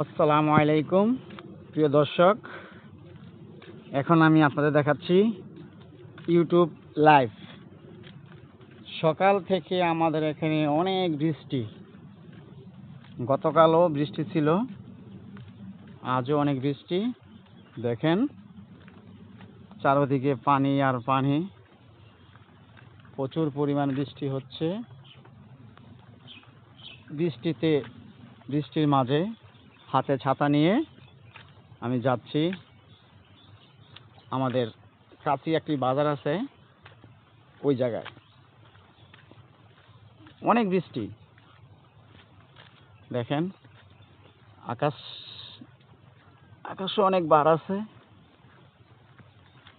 আসসালামু আলাইকুম, প্রিয় দর্শক। এখন আমি আপনাদের দেখাচ্ছি ইউটিউব লাইভ। সকাল থেকে আমাদের এখানে অনেক বৃষ্টি। গতকালও বৃষ্টি ছিল, আজও অনেক বৃষ্টি। দেখেন, চারদিকে পানি আর পানি। প্রচুর পরিমাণ বৃষ্টি হচ্ছে। বৃষ্টিতে, বৃষ্টির মাঝে হাতে ছাতা নিয়ে আমি যাচ্ছি। আমাদের কাছে একটি বাজার আছে ওই জায়গায়। অনেক বৃষ্টি। দেখেন, আকাশ আকাশও অনেক বার আছে।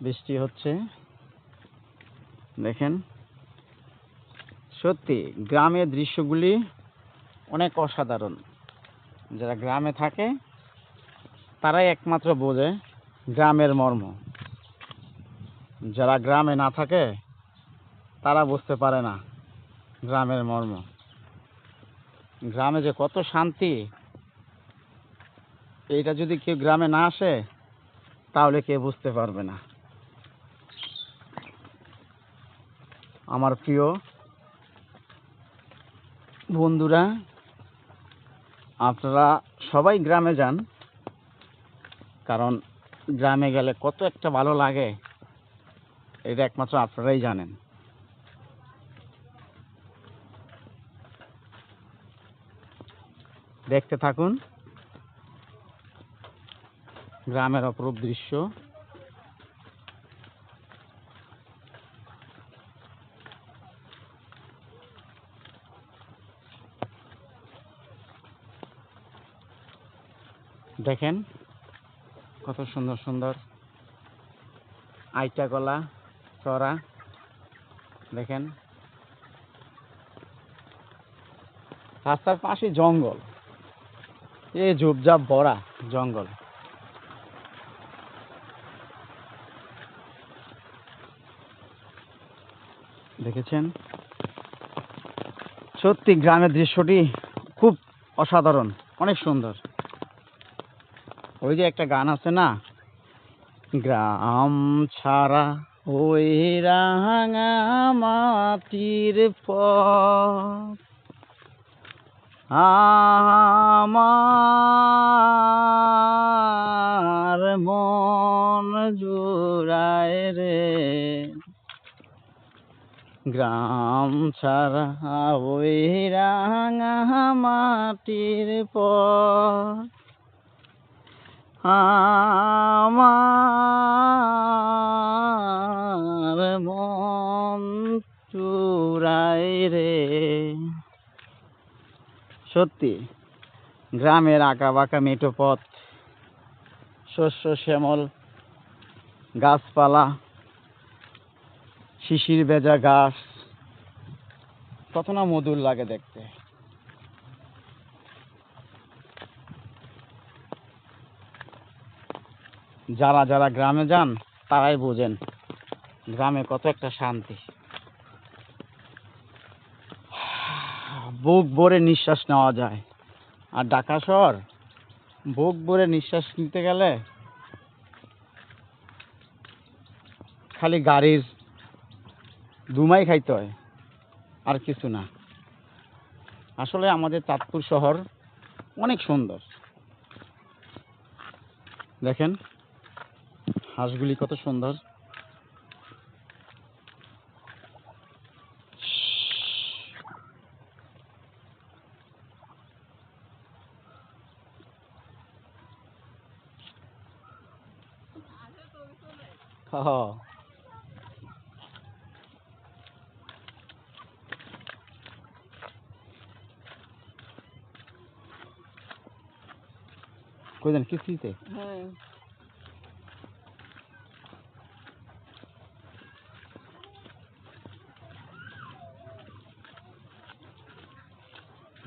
বৃষ্টি হচ্ছে। দেখেন, সত্যি গ্রামের দৃশ্যগুলি অনেক অসাধারণ। যারা গ্রামে থাকে, তারাই একমাত্র বোঝে গ্রামের মর্ম। যারা গ্রামে না থাকে, তারা বুঝতে পারে না গ্রামের মর্ম। গ্রামে যে কত শান্তি, এইটা যদি কেউ গ্রামে না আসে, তাহলে কেউ বুঝতে পারবে না। আমার প্রিয় বন্ধুরা আপনারা সবাই গ্রামে যান, কারণ গ্রামে গেলে কত একটা ভালো লাগে, এটা একমাত্র আপনারাই জানেন। দেখতে থাকুন, গ্রামের অপরূপ দৃশ্য। দেখেন, কত সুন্দর সুন্দর আইটা গলা, চড়া, দেখেন। রাস্তার পাশে জঙ্গল। এ ঝুপঝাপ ভরা জঙ্গল। দেখেছেন? সত্যি গ্রামের দৃশ্যটি খুব অসাধারণ, অনেক সুন্দর। ওই যে একটা গান আছে না? গ্রাম ছাড়া ওই রাঙা মাটির পথ। আমার মন জুড়ায় রে। গ্রাম ছাড়া ওই রাঙা মাটির পথ। আমার মন চুরাই রে। সত্যি, গ্রামের আঁকা বাঁকা মেটো পথ, শস্য শ্যামল, গাছপালা, শিশির ভেজা ঘাস, কত না মধুর লাগে দেখতে। যারা যারা গ্রামে যান, তারাই বোঝেন গ্রামে কত একটা শান্তি। বুক ভরে নিঃশ্বাস নেওয়া যায়। আর ঢাকা শহর, বুক ভরে নিঃশ্বাস নিতে গেলে খালি গাড়ির দুমাই খাইতে হয়, আর কিছু না। আসলে আমাদের চাঁদপুর শহর অনেক সুন্দর। দেখেন হাঁসগুলি কত সুন্দর। কই দেন কিস্তিতে? হ্যাঁ গ্রাম ওই রাঙা মাটির পথ। আহ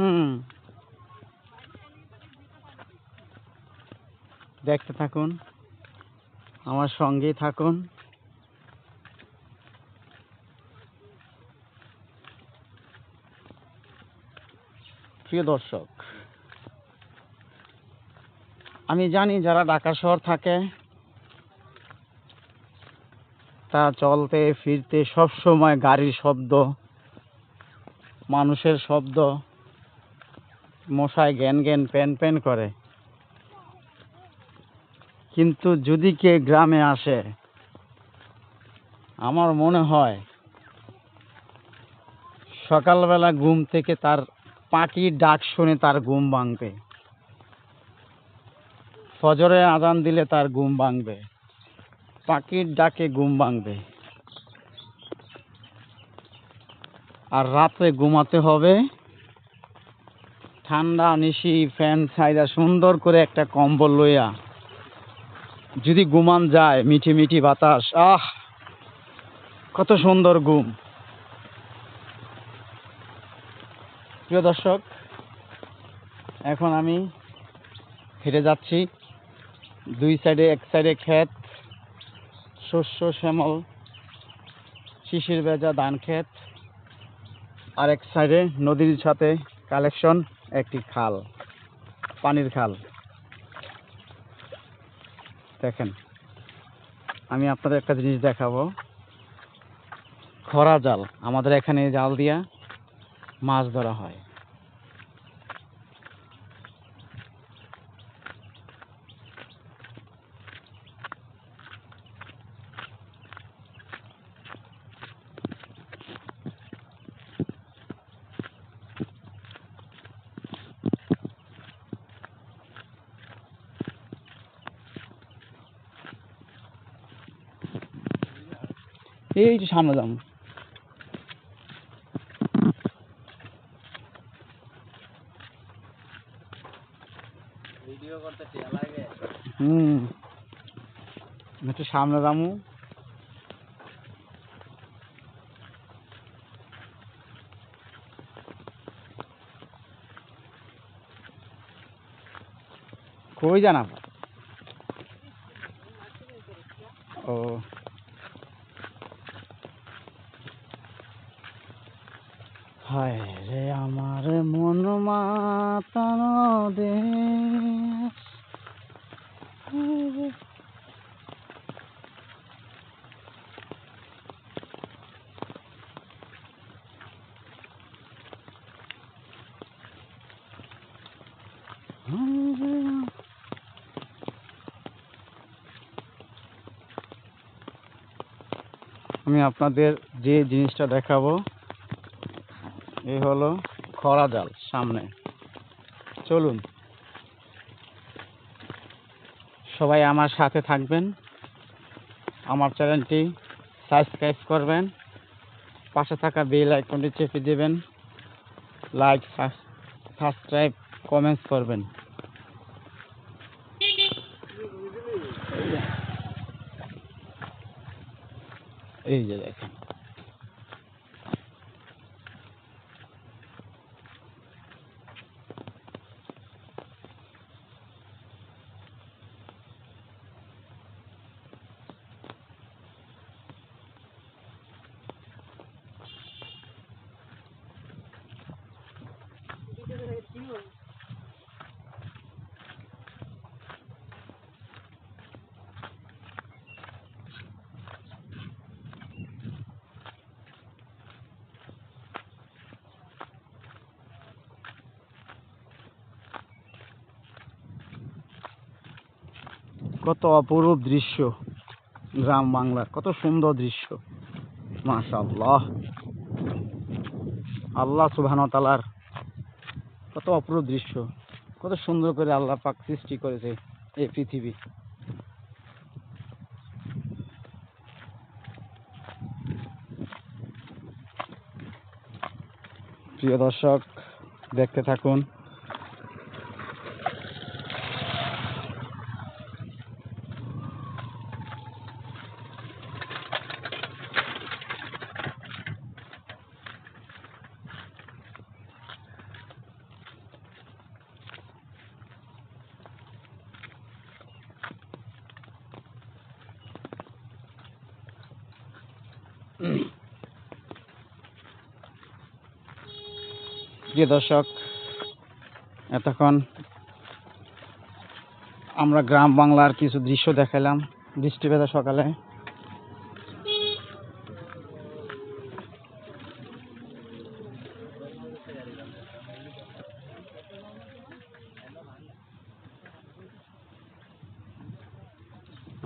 হুম। দেখতে থাকুন, আমার সঙ্গেই থাকুন। প্রিয় দর্শক, আমি জানি যারা ঢাকা শহর থাকে তা চলতে, ফিরতে সব সময় গাড়ির শব্দ, মানুষের শব্দ মশায় জ্ঞান জ্ঞান প্যান প্যান করে। কিন্তু যদি কে গ্রামে আসে, আমার মনে হয় সকালবেলা ঘুম থেকে তার পাখির ডাক শুনে তার ঘুম ভাঙবে। ফজরে আজান দিলে তার ঘুম ভাঙবে। পাখির ডাকে ঘুম ভাঙবে। আর রাত্রে ঘুমাতে হবে। ঠান্ডা, নিশি, ফ্যান ছাইরা সুন্দর করে একটা কম্বল লইয়া যদি ঘুমান যায়, মিঠি মিঠি বাতাস, আহ! কত সুন্দর ঘুম। প্রিয় দর্শক, এখন আমি হেঁটে যাচ্ছি। দুই সাইডে, এক সাইডে ক্ষেত, শস্য, শ্যামল, শিশির ভেজা ধান ক্ষেত আর এক সাইডে নদীর সাথে কালেকশন। একটি খাল, পানির খাল। দেখেন, আমি আপনাদের একটা জিনিস দেখাবো। খরা জাল, আমাদের এখানে জাল দিয়া মাছ ধরা হয়। এই যে সামনে যাম ভিডিও করতে টিয়া লাগে? হুম। একটু সামনে কই জানা ও হায় রে আমার মন মাতানো দেশ আমি আপনাদের যে জিনিসটা দেখাবো এই হলো খরা জাল সামনে। চলুন। সবাই আমার সাথে থাকবেন। আমার চ্যানেলটি সাবস্ক্রাইব করবেন। পাশে থাকা বেল আইকনটি চেপে দেবেন। লাইক, সাবস্ক্রাইব, কমেন্টস করবেন। এই যে দেখেন কত অপরূপ দৃশ্য গ্রাম বাংলার, কত সুন্দর দৃশ্য। মাশাল্লাহ আল্লাহ সুবাহতালার কত অপরূপ দৃশ্য, কত সুন্দর করে আল্লাহ পাক সৃষ্টি করেছে এই পৃথিবী। প্রিয় দর্শক, দেখতে থাকুন। প্রিয় দর্শক, এতক্ষণ আমরা গ্রাম বাংলার কিছু দৃশ্য দেখালাম বৃষ্টিভেদা সকালে।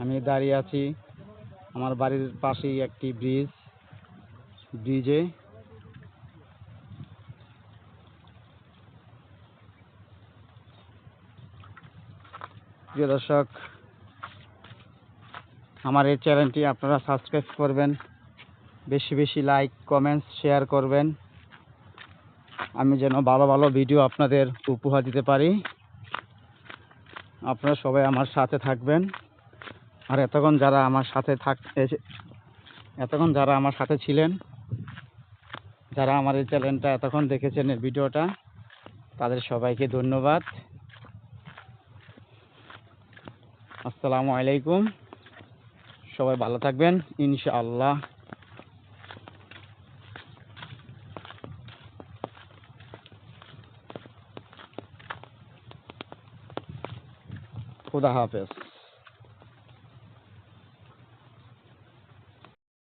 আমি দাঁড়িয়ে আছি আমার বাড়ির পাশেই একটি ব্রিজ ব্রিজে প্রিয় দর্শক, আমার এই চ্যানেলটি আপনারা সাবস্ক্রাইব করবেন, বেশি বেশি লাইক কমেন্টস শেয়ার করবেন। আমি যেন ভালো ভালো ভিডিও আপনাদের উপহার দিতে পারি। আপনারা সবাই আমার সাথে থাকবেন। আর এতক্ষণ যারা আমার সাথে থাক এতক্ষণ যারা আমার সাথে ছিলেন যারা আমার এই চ্যানেলটা এতক্ষণ দেখেছেন এই ভিডিওটা, তাদের সবাইকে ধন্যবাদ। আসসালামু আলাইকুম। সবাই ভালো থাকবেন, ইনশাআল্লাহ। খুদা হাফেজ।